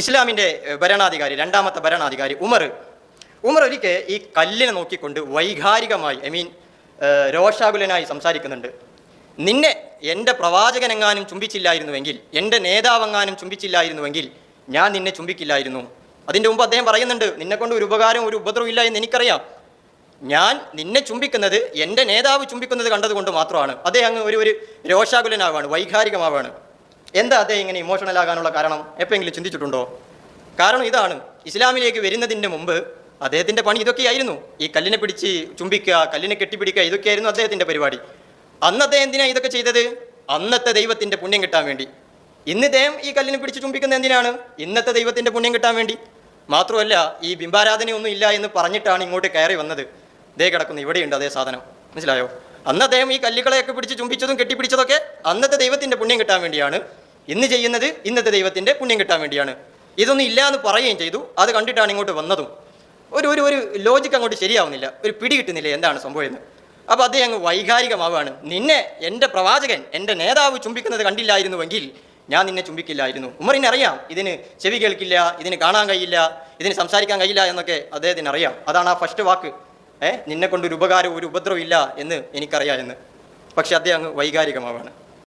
ഇസ്ലാമിന്റെ ഭരണാധികാരി രണ്ടാമത്തെ ഭരണാധികാരി ഉമർ. ഉമർ ഒരിക്കൽ ഈ കല്ലിനെ നോക്കിക്കൊണ്ട് വൈകാരികമായി ഐ മീൻ രോഷാകുലനായി സംസാരിക്കുന്നുണ്ട്. നിന്നെ എന്റെ പ്രവാചകനെങ്ങാനും ചുംബിച്ചില്ലായിരുന്നുവെങ്കിൽ എന്റെ നേതാവെങ്ങാനും ചുംബിച്ചില്ലായിരുന്നുവെങ്കിൽ ഞാൻ നിന്നെ ചുംബിക്കില്ലായിരുന്നു. അതിന്റെ മുമ്പ് അദ്ദേഹം പറയുന്നുണ്ട് നിന്നെക്കൊണ്ട് ഒരു ഉപകാരം ഒരു ഉപദ്രവം ഇല്ല എന്ന് എനിക്കറിയാം. ഞാൻ നിന്നെ ചുംബിക്കുന്നത് എന്റെ നേതാവ് ചുംബിക്കുന്നത് കണ്ടതുകൊണ്ട് മാത്രമാണ്. അദ്ദേഹം അങ്ങ് ഒരു ഒരു രോഷാകുലനാവാണ് വൈകാരികമാവാണ്. എന്താ അദ്ദേഹം ഇങ്ങനെ ഇമോഷണൽ ആകാനുള്ള കാരണം? എപ്പോഴെങ്കിലും ചിന്തിച്ചിട്ടുണ്ടോ? കാരണം ഇതാണ്. ഇസ്ലാമിലേക്ക് വരുന്നതിന്റെ മുമ്പ് അദ്ദേഹത്തിന്റെ പണി ഇതൊക്കെയായിരുന്നു. ഈ കല്ലിനെ പിടിച്ച് ചുംബിക്കുക കല്ലിനെ കെട്ടിപ്പിടിക്കുക ഇതൊക്കെയായിരുന്നു അദ്ദേഹത്തിന്റെ പരിപാടി. അന്ന് അദ്ദേഹം എന്തിനാണ് ഇതൊക്കെ ചെയ്തത്? അന്നത്തെ ദൈവത്തിന്റെ പുണ്യം കിട്ടാൻ വേണ്ടി. ഇന്ന് ഇദ്ദേഹം ഈ കല്ലിനെ പിടിച്ച് ചുംബിക്കുന്ന എന്തിനാണ്? ഇന്നത്തെ ദൈവത്തിന്റെ പുണ്യം കിട്ടാൻ വേണ്ടി. മാത്രമല്ല ഈ ബിംബാരാധനയൊന്നും ഇല്ല എന്ന് പറഞ്ഞിട്ടാണ് ഇങ്ങോട്ട് കയറി വന്നത്. ദേ കിടക്കുന്നു. ഇവിടെയുണ്ട് അതേ സാധനം. മനസ്സിലായോ? അന്ന് അദ്ദേഹം ഈ കല്ലുകളെയൊക്കെ പിടിച്ച് ചുംബിച്ചതും കെട്ടിപ്പിടിച്ചതൊക്കെ അന്നത്തെ ദൈവത്തിന്റെ പുണ്യം കിട്ടാൻ വേണ്ടിയാണ്. ഇന്ന് ചെയ്യുന്നത് ഇന്നത്തെ ദൈവത്തിന്റെ പുണ്യം കിട്ടാൻ വേണ്ടിയാണ്. ഇതൊന്നും ഇല്ല എന്ന് പറയുകയും ചെയ്തു. അത് കണ്ടിട്ടാണ് ഇങ്ങോട്ട് വന്നതും. ഒരു ഒരു ഒരു ലോജിക്ക് അങ്ങോട്ട് ശരിയാവുന്നില്ല. ഒരു പിടി കിട്ടുന്നില്ല എന്താണ് സംഭവിക്കുന്നത്. അപ്പോൾ അദ്ദേഹം അങ്ങ് വൈകാരികമാവുകയാണ്. നിന്നെ എന്റെ പ്രവാചകൻ എന്റെ നേതാവ് ചുംബിക്കുന്നത് കണ്ടില്ലായിരുന്നുവെങ്കിൽ ഞാൻ നിന്നെ ചുംബിക്കില്ലായിരുന്നു. ഉമറിനെ അറിയാം ഇതിന് ചെവി കേൾക്കില്ല ഇതിന് കാണാൻ കഴിയില്ല ഇതിന് സംസാരിക്കാൻ കഴിയില്ല എന്നൊക്കെ അദ്ദേഹത്തിന് അറിയാം. അതാണ് ആ ഫസ്റ്റ് വാക്ക്. ഏ? നിന്നെ കൊണ്ട് ഒരു ഉപകാരവും ഒരു ഉപദ്രവം ഇല്ല എന്ന് എനിക്കറിയാം എന്ന്. പക്ഷെ അദ്ദേഹം അങ്ങ് വൈകാരികമാവാണ്